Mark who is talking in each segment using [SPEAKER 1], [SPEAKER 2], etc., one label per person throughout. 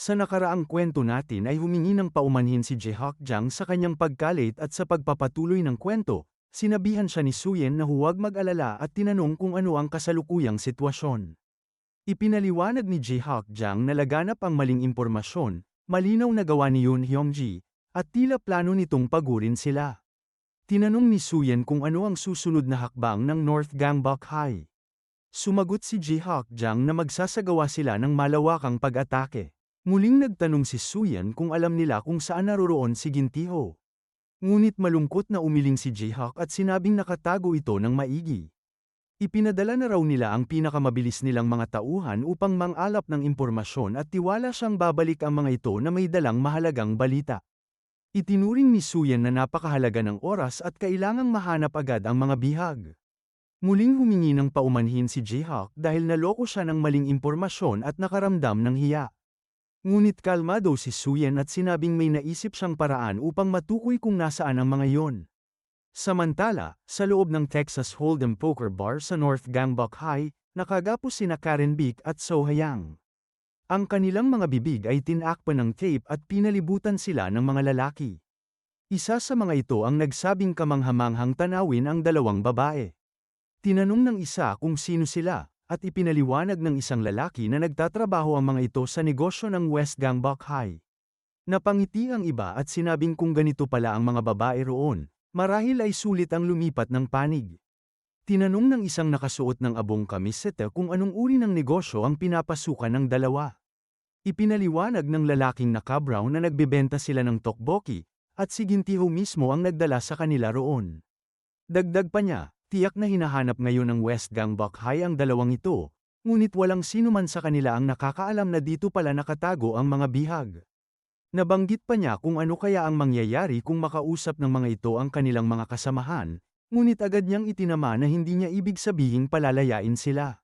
[SPEAKER 1] Sa nakaraang kwento natin ay humingi ng paumanhin si Jehak Jiang sa kanyang pagkalit at sa pagpapatuloy ng kwento, sinabihan siya ni Suyen na huwag mag-alala at tinanong kung ano ang kasalukuyang sitwasyon. Ipinaliwanag ni Jehak Jiang na laganap ang maling impormasyon, malinaw na gawa ni Yoon Hyungji, at tila plano nitong pagurin sila. Tinanong ni Suyen kung ano ang susunod na hakbang ng North Gangbok High. Sumagot si Jihak Jiang na magsasagawa sila ng malawakang pag-atake. Muling nagtanong si Suyan kung alam nila kung saan naroroon si Gintiho. Ngunit malungkot na umiling si Jihak at sinabing nakatago ito ng maigi. Ipinadala na raw nila ang pinakamabilis nilang mga tauhan upang mangalap ng impormasyon at tiwala siyang babalik ang mga ito na may dalang mahalagang balita. Itinuring ni Suyan na napakahalaga ng oras at kailangang mahanap agad ang mga bihag. Muling humingi ng paumanhin si Jihak dahil naloko siya ng maling impormasyon at nakaramdam ng hiya. Ngunit kalmado si Suyen at sinabing may naisip siyang paraan upang matukoy kung nasaan ang mga yon. Samantala, sa loob ng Texas Hold'em Poker Bar sa North Gangbok High, nakagapos sina Karen Bick at So Hayang. Ang kanilang mga bibig ay tinakpan ng tape at pinalibutan sila ng mga lalaki. Isa sa mga ito ang nagsabing kamanghamanghang tanawin ang dalawang babae. Tinanong ng isa kung sino sila, at ipinaliwanag ng isang lalaki na nagtatrabaho ang mga ito sa negosyo ng West Gangbok High. Napangiti ang iba at sinabing kung ganito pala ang mga babae roon, marahil ay sulit ang lumipat ng panig. Tinanong ng isang nakasuot ng abong kamisete kung anong uri ng negosyo ang pinapasukan ng dalawa. Ipinaliwanag ng lalaking nakabrown na nagbebenta sila ng tokboki, at si Gintiho mismo ang nagdala sa kanila roon. Dagdag pa niya, Tiyak na hinahanap ngayon ng West Gangbok High ang dalawang ito, ngunit walang sino man sa kanila ang nakakaalam na dito pala nakatago ang mga bihag. Nabanggit pa niya kung ano kaya ang mangyayari kung makausap ng mga ito ang kanilang mga kasamahan, ngunit agad niyang itinama na hindi niya ibig sabihing palalayain sila.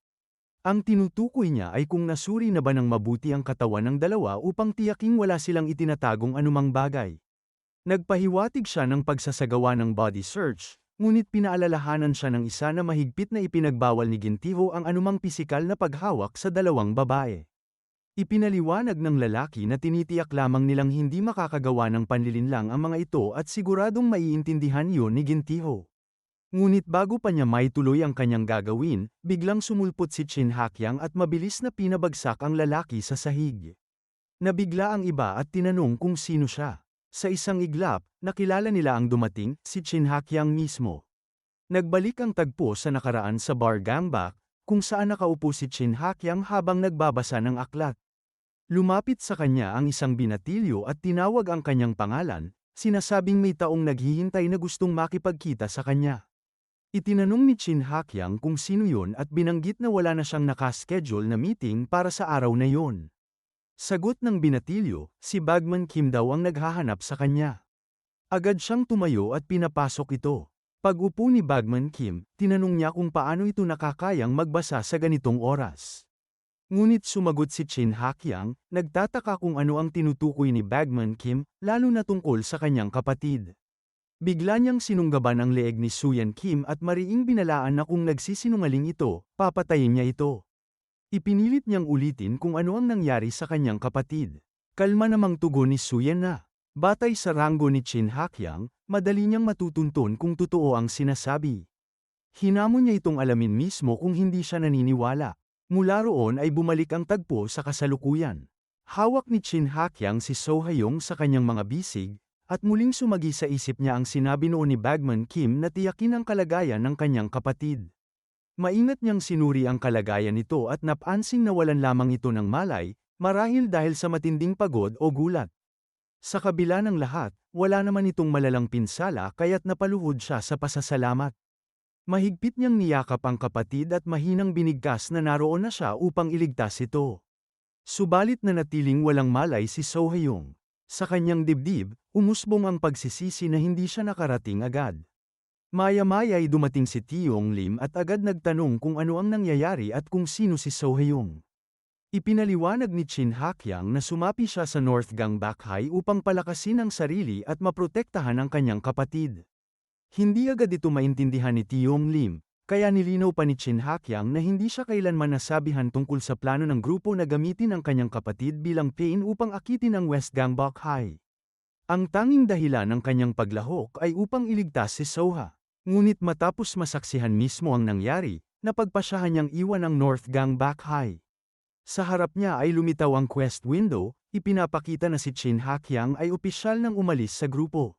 [SPEAKER 1] Ang tinutukoy niya ay kung nasuri na ba ng mabuti ang katawan ng dalawa upang tiyaking wala silang itinatagong anumang bagay. Nagpahiwatig siya ng pagsasagawa ng body search, Ngunit pinaalalahanan siya ng isa na mahigpit na ipinagbawal ni Gintiho ang anumang pisikal na paghawak sa dalawang babae. Ipinaliwanag ng lalaki na tinitiyak lamang nilang hindi makakagawa ng panlilinlang ang mga ito at siguradong maiintindihan yun ni Gintiho. Ngunit bago pa niya maituloy ang kanyang gagawin, biglang sumulpot si Chin Hakyang at mabilis na pinabagsak ang lalaki sa sahig. Nabigla ang iba at tinanong kung sino siya. Sa isang iglap, nakilala nila ang dumating, si Chin Hakyang mismo. Nagbalik ang tagpo sa nakaraan sa bar Gangbak, kung saan nakaupo si Chin Hakyang habang nagbabasa ng aklat. Lumapit sa kanya ang isang binatilyo at tinawag ang kanyang pangalan, sinasabing may taong naghihintay na gustong makipagkita sa kanya. Itinanong ni Chin Hakyang kung sino yon at binanggit na wala na siyang nakaschedule na meeting para sa araw na yon. Sagot ng binatilyo, si Bagman Kim daw ang naghahanap sa kanya. Agad siyang tumayo at pinapasok ito. Pag-upo ni Bagman Kim, tinanong niya kung paano ito nakakayang magbasa sa ganitong oras. Ngunit sumagot si Chin Hakyang, nagtataka kung ano ang tinutukoy ni Bagman Kim, lalo na tungkol sa kanyang kapatid. Bigla niyang sinunggaban ang leeg ni Suyan Kim at mariing binalaan na kung nagsisinungaling ito, papatayin niya ito. Ipinilit niyang ulitin kung ano ang nangyari sa kanyang kapatid. Kalma namang tugon ni Suyan na. Batay sa ranggo ni Chin Hakyang, madali niyang matutuntun kung totoo ang sinasabi. Hinamon niya itong alamin mismo kung hindi siya naniniwala. Mula roon ay bumalik ang tagpo sa kasalukuyan. Hawak ni Chin Hakyang si So Hayong sa kanyang mga bisig, at muling sumagi sa isip niya ang sinabi noon ni Bagman Kim na tiyakin ang kalagayan ng kanyang kapatid. Maingat niyang sinuri ang kalagayan nito at napansing na walan lamang ito ng malay, marahil dahil sa matinding pagod o gulat. Sa kabila ng lahat, wala naman itong malalang pinsala kaya't napaluhod siya sa pasasalamat. Mahigpit niyang niyakap ang kapatid at mahinang binigkas na naroon na siya upang iligtas ito. Subalit na natiling walang malay si So Hyung. Sa kanyang dibdib, umusbong ang pagsisisi na hindi siya nakarating agad. Maya-maya ay dumating si Tiong Lim at agad nagtanong kung ano ang nangyayari at kung sino si So Hyung. Ipinaliwanag ni Chin Hakyang na sumapi siya sa North Gang Bakhai upang palakasin ang sarili at maprotektahan ang kanyang kapatid. Hindi agad ito maintindihan ni Tiong Lim, Kaya nilinaw pa ni Chin Hakyang na hindi siya kailanman nasabihan tungkol sa plano ng grupo na gamitin ang kanyang kapatid bilang pain upang akitin ang West Gangbok High. Ang tanging dahilan ng kanyang paglahok ay upang iligtas si Soha. Ngunit matapos masaksihan mismo ang nangyari, napagpasyahan niyang iwan ang North Gangbok High. Sa harap niya ay lumitaw ang quest window, ipinapakita na si Chin Hakyang ay opisyal nang umalis sa grupo.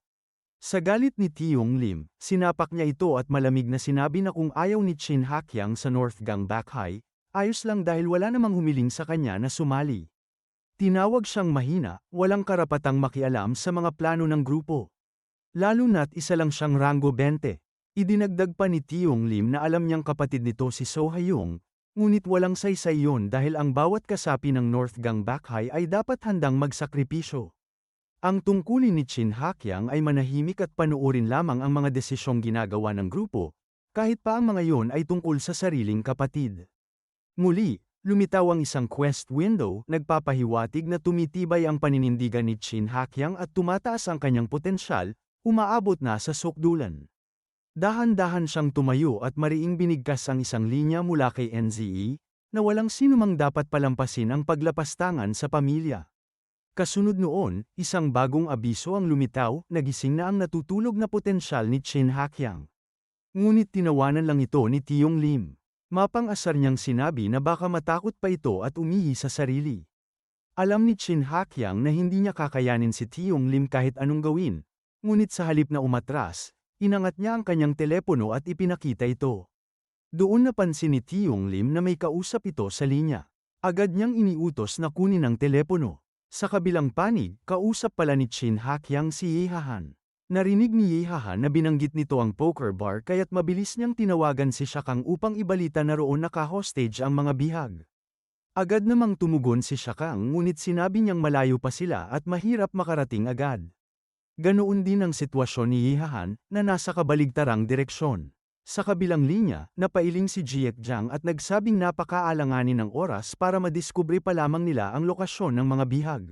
[SPEAKER 1] Sa galit ni Tiyong Lim, sinapak niya ito at malamig na sinabi na kung ayaw ni Chin Hakyang sa North Gangbak High, ayos lang dahil wala namang humiling sa kanya na sumali. Tinawag siyang mahina, walang karapatang makialam sa mga plano ng grupo. Lalo na't isa lang siyang rango 20. Idinagdag pa ni Tiyong Lim na alam niyang kapatid nito si So Hayong, ngunit walang saysay yon dahil ang bawat kasapi ng North Gangbak High ay dapat handang magsakripisyo. Ang tungkulin ni Chin Hakyang ay manahimik at panuorin lamang ang mga desisyong ginagawa ng grupo, kahit pa ang mga yon ay tungkol sa sariling kapatid. Muli, lumitaw ang isang quest window, nagpapahiwatig na tumitibay ang paninindigan ni Chin Hakyang at tumataas ang kanyang potensyal, umaabot na sa sukdulan. Dahan-dahan siyang tumayo at mariing binigkas ang isang linya mula kay NZE, na walang sinumang dapat palampasin ang paglapastangan sa pamilya. Kasunod noon, isang bagong abiso ang lumitaw, nagising na ang natutulog na potensyal ni Chin Hakyang. Ngunit tinawanan lang ito ni Tiyong Lim. Mapang-asar niyang sinabi na baka matakot pa ito at umihi sa sarili. Alam ni Chin Hakyang na hindi niya kakayanin si Tiyong Lim kahit anong gawin, ngunit sa halip na umatras, inangat niya ang kanyang telepono at ipinakita ito. Doon napansin ni Tiyong Lim na may kausap ito sa linya. Agad niyang iniutos na kunin ang telepono. Sa kabilang panig, kausap pala ni Chin Hakyang si Yehahan. Narinig ni Yehahan na binanggit nito ang poker bar kaya't mabilis niyang tinawagan si Shakang upang ibalita na roon naka-hostage ang mga bihag. Agad namang tumugon si Shakang ngunit sinabi niyang malayo pa sila at mahirap makarating agad. Ganoon din ang sitwasyon ni Yehahan na nasa kabaligtarang direksyon. Sa kabilang linya, napailing si Jiek Jiang at nagsabing napakaalanganin ng oras para madiskubre pa lamang nila ang lokasyon ng mga bihag.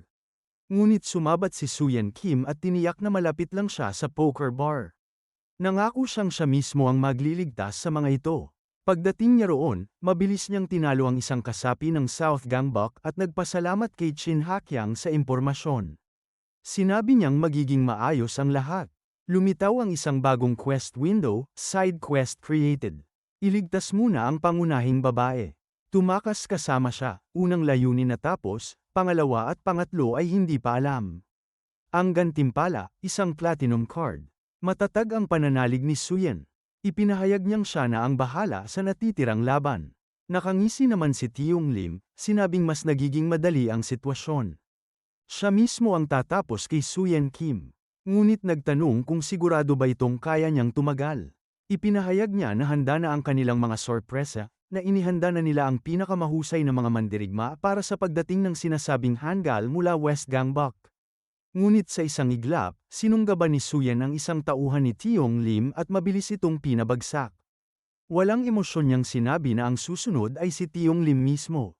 [SPEAKER 1] Ngunit sumabat si Suyen Kim at tiniyak na malapit lang siya sa poker bar. Nangako siyang siya mismo ang magliligtas sa mga ito. Pagdating niya roon, mabilis niyang tinalo ang isang kasapi ng South Gangbok at nagpasalamat kay Chin Hakyang sa impormasyon. Sinabi niyang magiging maayos ang lahat. Lumitaw ang isang bagong quest window, side quest created. Iligtas muna ang pangunahing babae. Tumakas kasama siya, unang layunin na tapos, pangalawa at pangatlo ay hindi pa alam. Ang gantimpala, isang platinum card. Matatag ang pananalig ni Suyen. Ipinahayag niyang siya na ang bahala sa natitirang laban. Nakangisi naman si Tiyong Lim, sinabing mas nagiging madali ang sitwasyon. Siya mismo ang tatapos kay Suyen Kim. Ngunit nagtanong kung sigurado ba itong kaya niyang tumagal. Ipinahayag niya na handa na ang kanilang mga sorpresa, na inihanda na nila ang pinakamahusay na mga mandirigma para sa pagdating ng sinasabing hanggal mula West Gangbok. Ngunit sa isang iglap, sinunggaban ni Suyen ang isang tauhan ni Tiong Lim at mabilis itong pinabagsak. Walang emosyon niyang sinabi na ang susunod ay si Tiong Lim mismo.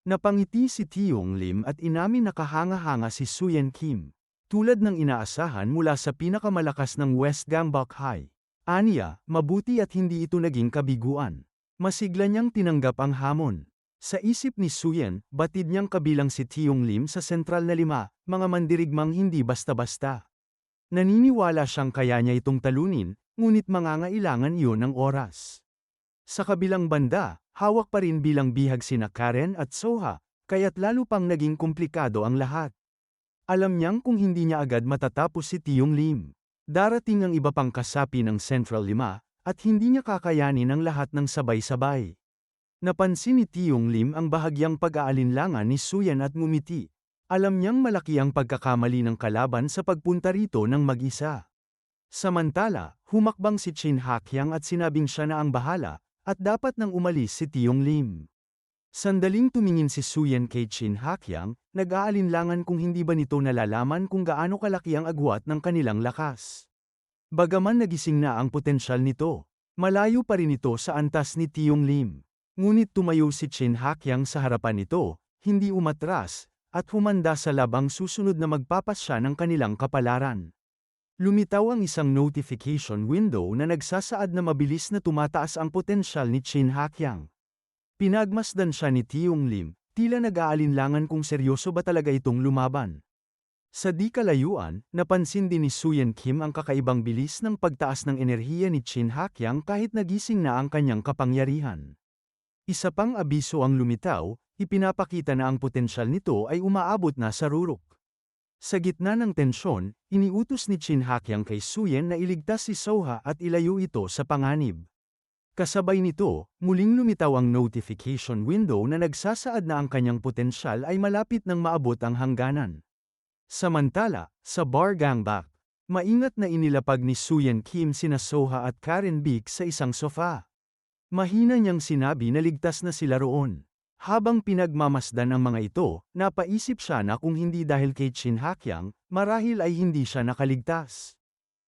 [SPEAKER 1] Napangiti si Tiong Lim at inamin na kahanga-hanga si Suyen Kim. Tulad ng inaasahan mula sa pinakamalakas ng West Gangbok High. Aniya, mabuti at hindi ito naging kabiguan. Masigla niyang tinanggap ang hamon. Sa isip ni Suyen, batid niyang kabilang si Tiong Lim sa sentral na lima, mga mandirigmang hindi basta-basta. Naniniwala siyang kaya niya itong talunin, ngunit mangangailangan iyon ng oras. Sa kabilang banda, hawak pa rin bilang bihag sina Karen at Soha, kaya't lalo pang naging komplikado ang lahat. Alam niyang kung hindi niya agad matatapos si Tiyong Lim. Darating ang iba pang kasapi ng Central 5, at hindi niya kakayanin ang lahat ng sabay-sabay. Napansin ni Tiyong Lim ang bahagyang pag-aalinlangan ni Suyan at ngumiti. Alam niyang malaki ang pagkakamali ng kalaban sa pagpunta rito ng mag-isa. Samantala, humakbang si Chin Hakyang at sinabing siya na ang bahala, at dapat nang umalis si Tiyong Lim. Sandaling tumingin si Suyen kay Chin Hakyang, nag-aalinlangan kung hindi ba nito nalalaman kung gaano kalaki ang agwat ng kanilang lakas. Bagaman nagising na ang potensyal nito, malayo pa rin ito sa antas ni Tiyong Lim. Ngunit tumayo si Chin Hakyang sa harapan nito, hindi umatras, at humanda sa labang susunod na magpapasya ng kanilang kapalaran. Lumitaw ang isang notification window na nagsasaad na mabilis na tumataas ang potensyal ni Chin Hakyang. Pinagmasdan siya ni Tiong Lim, tila nag-aalinlangan kung seryoso ba talaga itong lumaban. Sa di kalayuan, napansin din ni Suyen Kim ang kakaibang bilis ng pagtaas ng enerhiya ni Chin Hakyang kahit nagising na ang kanyang kapangyarihan. Isa pang abiso ang lumitaw, ipinapakita na ang potensyal nito ay umaabot na sa rurok. Sa gitna ng tensyon, iniutos ni Chin Hakyang kay Suyen na iligtas si Soha at ilayo ito sa panganib. Kasabay nito, muling lumitaw ang notification window na nagsasaad na ang kanyang potensyal ay malapit ng maabot ang hangganan. Samantala, sa bar gangbang, maingat na inilapag ni Suyen Kim sina Soha at Karen Beek sa isang sofa. Mahina niyang sinabi na ligtas na sila roon. Habang pinagmamasdan ang mga ito, napaisip siya na kung hindi dahil kay Chin Hakyang, marahil ay hindi siya nakaligtas.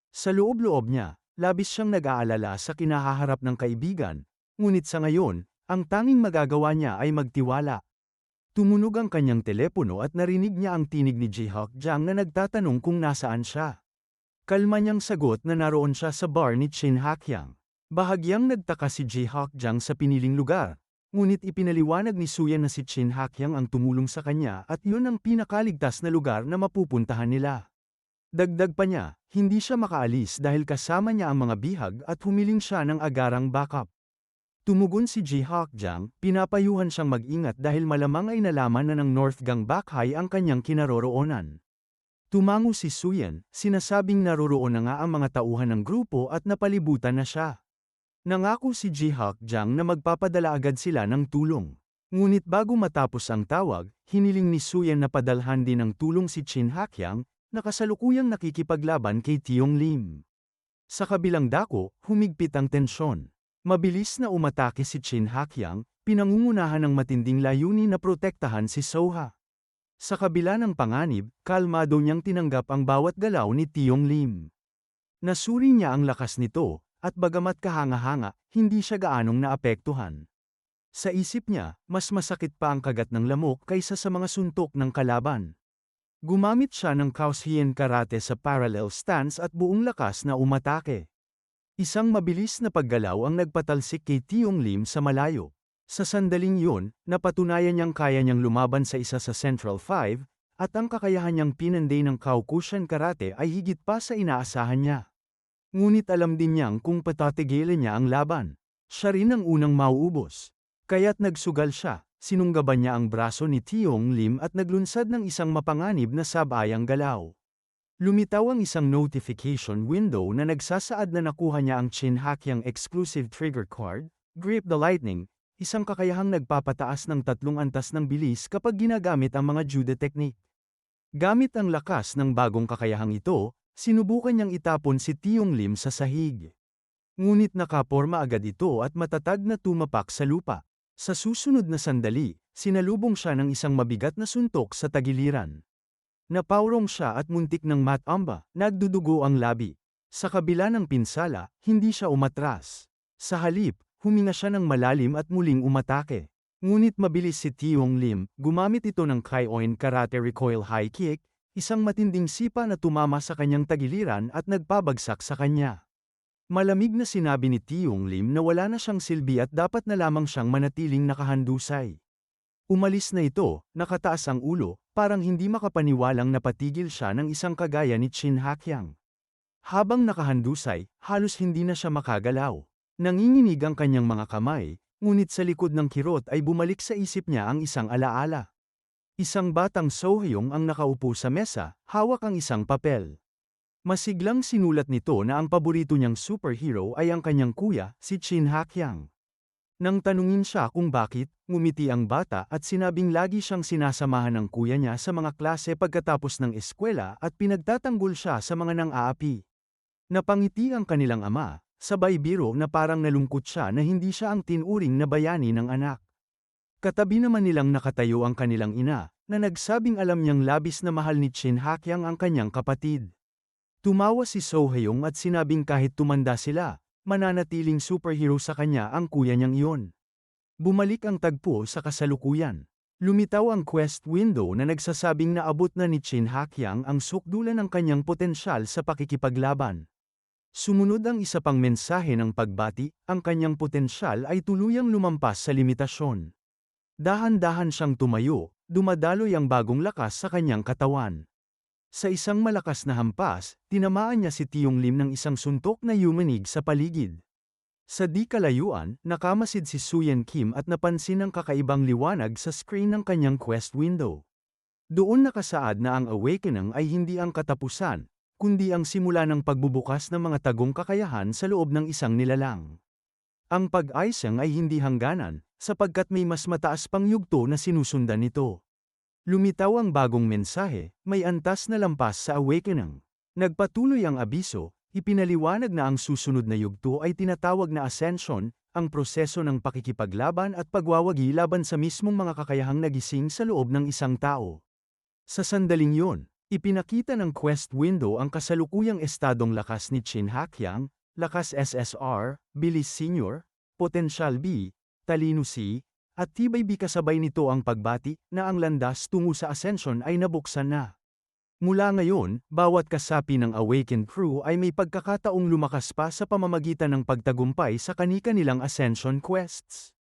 [SPEAKER 1] Sa loob-loob niya, labis siyang nag-aalala sa kinahaharap ng kaibigan, ngunit sa ngayon, ang tanging magagawa niya ay magtiwala. Tumunog ang kanyang telepono at narinig niya ang tinig ni Jihawk Jiang na nagtatanong kung nasaan siya. Kalma niyang sagot na naroon siya sa bar ni Chin Hakyang. Bahagyang nagtaka si Jihawk Jiang sa piniling lugar, ngunit ipinaliwanag ni Suyan na si Chin Hakyang ang tumulong sa kanya at yun ang pinakaligtas na lugar na mapupuntahan nila. Dagdag pa niya, hindi siya makaalis dahil kasama niya ang mga bihag at humiling siya ng agarang backup. Tumugon si Ji Hakjang, pinapayuhan siyang mag-ingat dahil malamang ay nalaman na ng North Gang Bakhai ang kanyang kinaroroonan. Tumango si Suyan, sinasabing naroroon na nga ang mga tauhan ng grupo at napalibutan na siya. Nangako si Ji Hakjang na magpapadala agad sila ng tulong. Ngunit bago matapos ang tawag, hiniling ni Suyan na padalhan din ng tulong si Chin Hakyang, na kasalukuyang nakikipaglaban kay Tiong Lim. Sa kabilang dako, humigpit ang tensyon. Mabilis na umatake si Chin Hakyang, pinangungunahan ng matinding layunin na protektahan si Soha. Sa kabila ng panganib, kalmado niyang tinanggap ang bawat galaw ni Tiong Lim. Nasuri niya ang lakas nito, at bagamat kahanga-hanga, hindi siya gaanong naapektuhan. Sa isip niya, mas masakit pa ang kagat ng lamok kaysa sa mga suntok ng kalaban. Gumamit siya ng Kaoshien Karate sa parallel stance at buong lakas na umatake. Isang mabilis na paggalaw ang nagpatalsik kay Tiong Lim sa malayo. Sa sandaling yun, napatunayan niyang kaya niyang lumaban sa isa sa Central 5, at ang kakayahan niyang pinanday ng Kyokushin Karate ay higit pa sa inaasahan niya. Ngunit alam din niyang kung patatigilan niya ang laban. Siya rin ang unang mauubos. Kaya't nagsugal siya, sinunggaban niya ang braso ni Tiong Lim at naglunsad ng isang mapanganib na sabayang galaw. Lumitaw ang isang notification window na nagsasaad na nakuha niya ang Chin Hakyang exclusive trigger card, Grip the Lightning, isang kakayahang nagpapataas ng tatlong antas ng bilis kapag ginagamit ang mga judo technique. Gamit ang lakas ng bagong kakayahang ito, sinubukan niyang itapon si Tiong Lim sa sahig. Ngunit nakaporma agad ito at matatag na tumapak sa lupa. Sa susunod na sandali, sinalubong siya ng isang mabigat na suntok sa tagiliran. Napaurong siya at muntik ng matamba, nagdudugo ang labi. Sa kabila ng pinsala, hindi siya umatras. Sa halip, huminga siya ng malalim at muling umatake. Ngunit mabilis si Tiong Lim, gumamit ito ng Kyoin Karate Recoil High Kick, isang matinding sipa na tumama sa kanyang tagiliran at nagpabagsak sa kanya. Malamig na sinabi ni Tiong Lim na wala na siyang silbi at dapat na lamang siyang manatiling nakahandusay. Umalis na ito, nakataas ang ulo, parang hindi makapaniwalang napatigil siya ng isang kagaya ni Chin Hakyang. Habang nakahandusay, halos hindi na siya makagalaw. Nanginginig ang kanyang mga kamay, ngunit sa likod ng kirot ay bumalik sa isip niya ang isang alaala. Isang batang Sohyong ang nakaupo sa mesa, hawak ang isang papel. Masiglang sinulat nito na ang paborito niyang superhero ay ang kanyang kuya, si Chin Hakyang. Nang tanungin siya kung bakit, ngumiti ang bata at sinabing lagi siyang sinasamahan ng kuya niya sa mga klase pagkatapos ng eskwela at pinagtatanggol siya sa mga nang-aapi. Napangiti ang kanilang ama, sabay biro na parang nalungkot siya na hindi siya ang tinuring na bayani ng anak. Katabi naman nilang nakatayo ang kanilang ina, na nagsabing alam niyang labis na mahal ni Chin Hakyang ang kanyang kapatid. Tumawa si Sohyong at sinabing kahit tumanda sila, mananatiling superhero sa kanya ang kuya niyang iyon. Bumalik ang tagpo sa kasalukuyan. Lumitaw ang quest window na nagsasabing naabot na ni Chin Hakyang ang sukdulan ng kanyang potensyal sa pakikipaglaban. Sumunod ang isa pang mensahe ng pagbati, ang kanyang potensyal ay tuluyang lumampas sa limitasyon. Dahan-dahan siyang tumayo, dumadaloy ang bagong lakas sa kanyang katawan. Sa isang malakas na hampas, tinamaan niya si Tiong Lim ng isang suntok na yumanig sa paligid. Sa di kalayuan, nakamasid si Suyen Kim at napansin ang kakaibang liwanag sa screen ng kanyang quest window. Doon nakasaad na ang awakening ay hindi ang katapusan, kundi ang simula ng pagbubukas ng mga tagong kakayahan sa loob ng isang nilalang. Ang pag-aisang ay hindi hangganan, sapagkat may mas mataas pang yugto na sinusundan nito. Lumitaw ang bagong mensahe, may antas na lampas sa awakening. Nagpatuloy ang abiso, Ipinaliwanag na ang susunod na yugto ay tinatawag na ascension, ang proseso ng pakikipaglaban at pagwawagi laban sa mismong mga kakayahang nagising sa loob ng isang tao. Sa sandaling yon, ipinakita ng quest window ang kasalukuyang estadong lakas ni Chin Hakyang, lakas SSR, bilis senior, potential B, talino C, at tibay B kasabay nito ang pagbati na ang landas tungo sa ascension ay nabuksan na. Mula ngayon, bawat kasapi ng Awakened Crew ay may pagkakataong lumakas pa sa pamamagitan ng pagtagumpay sa kanika-nilang Ascension quests.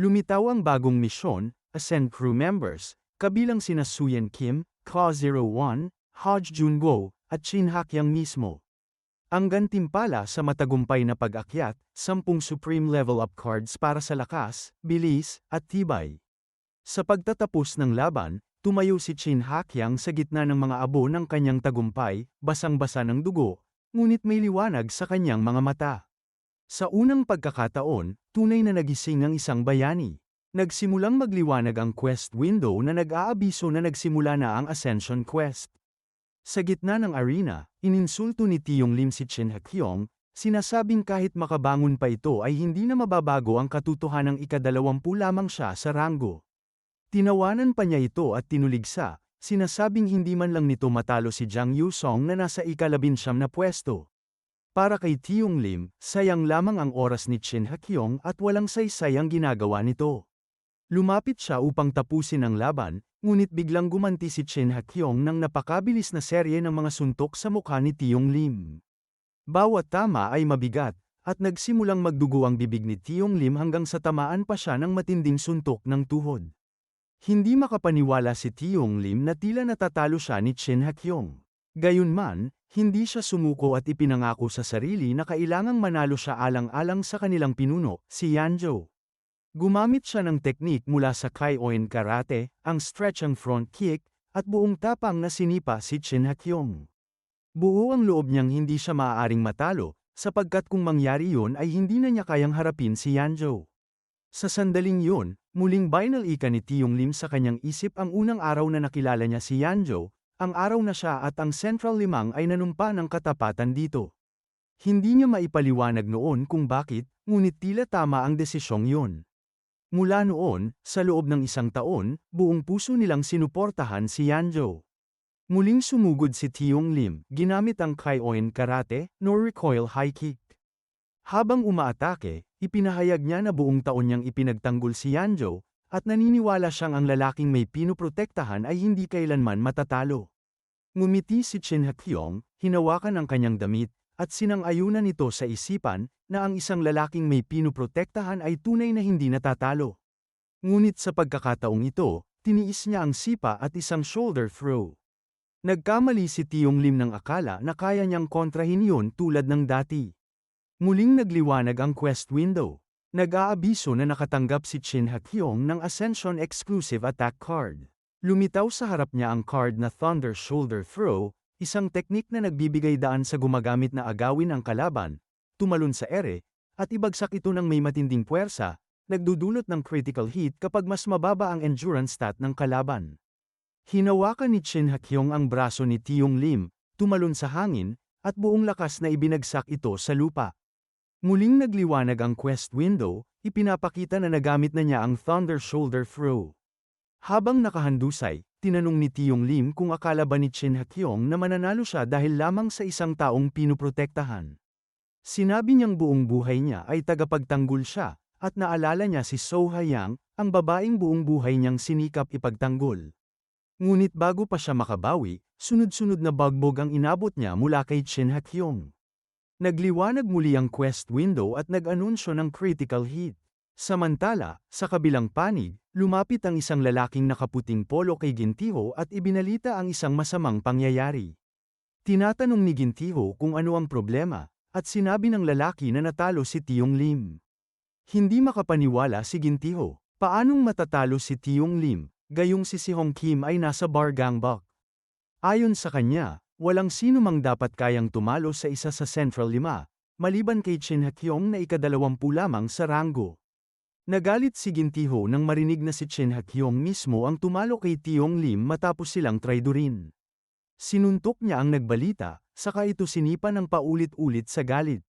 [SPEAKER 1] Lumitaw ang bagong misyon, Ascend Crew members, kabilang sina Suyen Kim, Ka01, Hodge Jungo, at Shin Hakyang mismo. Ang gantimpala sa matagumpay na pag-akyat, 10 Supreme Level Up cards para sa lakas, bilis, at tibay. Sa pagtatapos ng laban, Tumayo si Chin Hakyang sa gitna ng mga abo ng kanyang tagumpay, basang-basa ng dugo, ngunit may liwanag sa kanyang mga mata. Sa unang pagkakataon, tunay na nagising ang isang bayani. Nagsimulang magliwanag ang quest window na nag-aabiso na nagsimula na ang Ascension Quest. Sa gitna ng arena, ininsulto ni Tiyong Lim si Chin Hakyong, sinasabing kahit makabangon pa ito ay hindi na mababago ang katutuhanang ikadalawampu lamang siya sa ranggo. Tinawanan pa niya ito at tinuligsa, sinasabing hindi man lang nito matalo si Jiang Yusong na nasa ikalabinsyam na pwesto. Para kay Tiong Lim, sayang lamang ang oras ni Chin Hakyong at walang saysay ang ginagawa nito. Lumapit siya upang tapusin ang laban, ngunit biglang gumanti si Chin Hakyong ng napakabilis na serye ng mga suntok sa mukha ni Tiong Lim. Bawat tama ay mabigat, at nagsimulang magdugo ang bibig ni Tiong Lim hanggang sa tamaan pa siya ng matinding suntok ng tuhod. Hindi makapaniwala si Tiong Lim na tila natatalo siya ni Chin Hakyong. Gayunman, hindi siya sumuko at ipinangako sa sarili na kailangang manalo siya alang-alang sa kanilang pinuno, si Yanjo. Gumamit siya ng teknik mula sa Kai-Oin Karate, ang stretch ang front kick, at buong tapang na sinipa si Chin Hakyong. Buo ang loob niyang hindi siya maaaring matalo, sapagkat kung mangyari yun ay hindi na niya kayang harapin si Yanjo. Sa sandaling yun, muling binal ika ni Tiyong Lim sa kanyang isip ang unang araw na nakilala niya si Yanjo, ang araw na siya at ang Central Limang ay nanumpa ng katapatan dito. Hindi niya maipaliwanag noon kung bakit, ngunit tila tama ang desisyong yun. Mula noon, sa loob ng isang taon, buong puso nilang sinuportahan si Yanjo. Muling sumugod si Tiyong Lim, ginamit ang Kai-Oin Karate, no recoil high kick. Habang umaatake, Ipinahayag niya na buong taon niyang ipinagtanggol si Yanjo, at naniniwala siyang ang lalaking may pinuprotektahan ay hindi kailanman matatalo. Ngumiti si Chin Hakyong, hinawakan ang kanyang damit, at sinang-ayunan nito sa isipan, na ang isang lalaking may pinuprotektahan ay tunay na hindi natatalo. Ngunit sa pagkakataong ito, tiniis niya ang sipa at isang shoulder throw. Nagkamali si Tiyong Lim ng akala na kaya niyang kontrahin yun tulad ng dati. Muling nagliwanag ang quest window. Nag-aabiso na nakatanggap si Chin Hakyong ng Ascension Exclusive Attack Card. Lumitaw sa harap niya ang card na Thunder Shoulder Throw, isang teknik na nagbibigay daan sa gumagamit na agawin ang kalaban, tumalon sa ere, at ibagsak ito ng may matinding puwersa, nagdudulot ng critical hit kapag mas mababa ang endurance stat ng kalaban. Hinawakan ni Chin Hakyong ang braso ni Tiong Lim, tumalon sa hangin, at buong lakas na ibinagsak ito sa lupa. Muling nagliwanag ang quest window, ipinapakita na nagamit na niya ang Thunder Shoulder Throw. Habang nakahandusay, tinanong ni Tiyong Lim kung akala ba ni Chin Hakyong na mananalo siya dahil lamang sa isang taong pinuprotektahan. Sinabi niyang buong buhay niya ay tagapagtanggol siya, at naalala niya si So Hayang, ang babaeng buong buhay niyang sinikap ipagtanggol. Ngunit bago pa siya makabawi, sunod-sunod na bagbog ang inabot niya mula kay Chin Hakyong. Nagliwanag muli ang quest window at nag-anunsyo ng critical hit. Samantala, sa kabilang panig, lumapit ang isang lalaking nakaputing polo kay Gintiho at ibinalita ang isang masamang pangyayari. Tinatanong ni Gintiho kung ano ang problema, at sinabi ng lalaki na natalo si Tiong Lim. Hindi makapaniwala si Gintiho. Paanong matatalo si Tiong Lim, gayong si si Hong Kim ay nasa bar gangbak? Ayon sa kanya, walang sino mang dapat kayang tumalo sa isa sa Central 5, maliban kay Chin Hakyong na ikadalawampu lamang sa ranggo. Nagalit si Gintiho nang marinig na si Chin Hakyong mismo ang tumalo kay Tiong Lim matapos silang traidorin. Sinuntok niya ang nagbalita, saka ito sinipa ng paulit-ulit sa galit.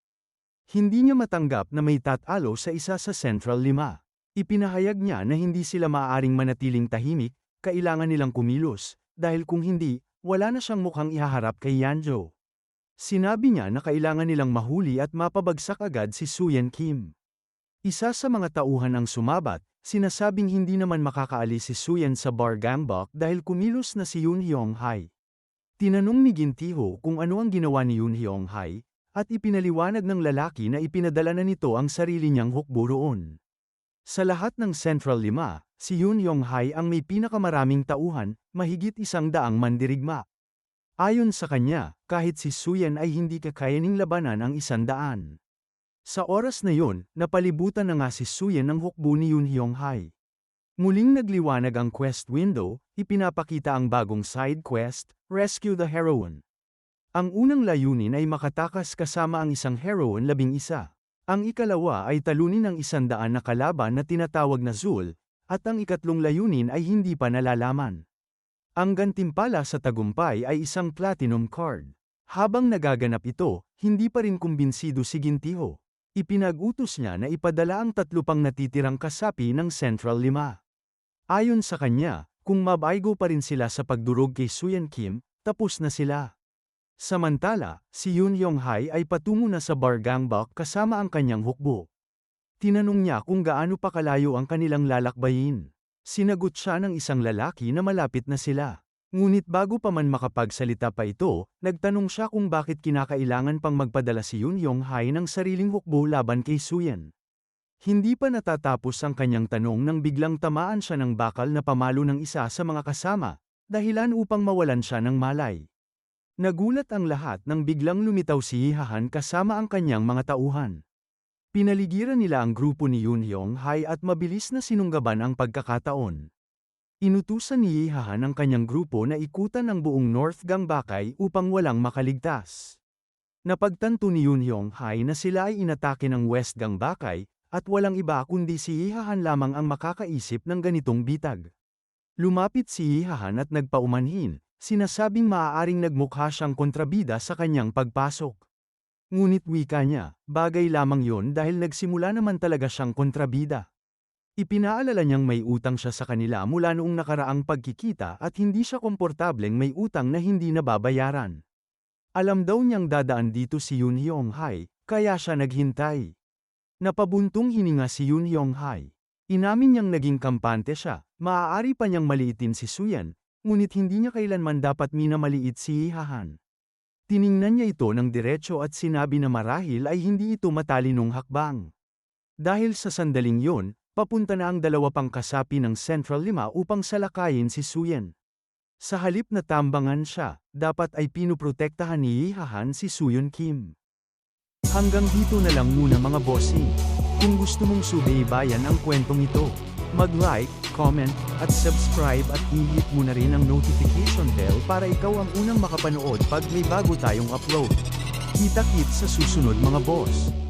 [SPEAKER 1] Hindi niya matanggap na may tatalo sa isa sa Central 5. Ipinahayag niya na hindi sila maaaring manatiling tahimik, kailangan nilang kumilos, dahil kung hindi, wala na siyang mukhang ihaharap kay Yanjo. Sinabi niya na kailangan nilang mahuli at mapabagsak agad si Suyen Kim. Isa sa mga tauhan ang sumabat, sinasabing hindi naman makakaalis si Suyen sa bar gangbok dahil kumilos na si Yoon Hyung Hai. Tinanong ni Gintiho kung ano ang ginawa ni Yoon Hyung Hai, at ipinaliwanag ng lalaki na ipinadala na nito ang sarili niyang hukbo roon. Sa lahat ng Central 5, si Yoon Yong-hai ang may pinakamaraming tauhan, mahigit isang daang mandirigma. Ayon sa kanya, kahit si Suyen ay hindi kakayaning labanan ang isang daan. Sa oras na yon, napalibutan na nga si Suyen ng hukbo ni Yoon Hyung-hai. Muling nagliwanag ang quest window, ipinapakita ang bagong side quest, Rescue the Heroine. Ang unang layunin ay makatakas kasama ang isang heroine labing isa. Ang ikalawa ay talunin ang isandaan na kalaban na tinatawag na Zul, at ang ikatlong layunin ay hindi pa nalalaman. Ang gantimpala sa tagumpay ay isang platinum card. Habang nagaganap ito, hindi pa rin kumbinsido si Gintiho. Ipinag-utos niya na ipadala ang tatlo pang natitirang kasapi ng Central 5. Ayon sa kanya, kung mabaygo pa rin sila sa pagdurog kay Suyan Kim, tapos na sila. Samantala, si Yoon Yong-hai ay patungo na sa bar gangbok kasama ang kanyang hukbo. Tinanong niya kung gaano pa kalayo ang kanilang lalakbayin. Sinagot siya ng isang lalaki na malapit na sila. Ngunit bago pa man makapagsalita pa ito, nagtanong siya kung bakit kinakailangan pang magpadala si Yoon Yong-hai ng sariling hukbo laban kay Suyen. Hindi pa natatapos ang kanyang tanong nang biglang tamaan siya ng bakal na pamalo ng isa sa mga kasama, dahilan upang mawalan siya ng malay. Nagulat ang lahat nang biglang lumitaw si Hihahan kasama ang kanyang mga tauhan. Pinaligiran nila ang grupo ni Yoon Hyung Hai at mabilis na sinunggaban ang pagkakataon. Inutusan ni Hihahan ang kanyang grupo na ikutan ang buong North Gangbakay upang walang makaligtas. Napagtanto ni Yoon Hyung Hai na sila ay inatake ng West Gangbakay, at walang iba kundi si Hihahan lamang ang makakaisip ng ganitong bitag. Lumapit si Hihahan at nagpaumanhin, Sinasabing maaaring nagmukha siyang kontrabida sa kanyang pagpasok. Ngunit wika niya, bagay lamang yon dahil nagsimula naman talaga siyang kontrabida. Ipinaalala niyang may utang siya sa kanila mula noong nakaraang pagkikita at hindi siya komportableng may utang na hindi nababayaran. Alam daw niyang dadaan dito si Yoon Hyung Hai, kaya siya naghintay. Napabuntong hininga si Yoon Hyung Hai. Inamin niyang naging kampante siya, maaari pa niyang maliitin si Suyan, ngunit hindi niya kailanman dapat minamaliit si Hihahan. Tiningnan niya ito ng diretso at sinabi na marahil ay hindi ito matalinong hakbang. Dahil sa sandaling yon, papunta na ang dalawa pang kasapi ng Central 5 upang salakayin si Suyen. Sa halip na tambangan siya, dapat ay pinuprotektahan ni Hihahan si Suyon Kim. Hanggang dito na lang muna mga bossing. Kung gusto mong subaybayan ang kwentong ito, Mag-like, comment, at subscribe at i-hit mo na rin ang notification bell para ikaw ang unang makapanood pag may bago tayong upload. Kita-kit sa susunod mga boss!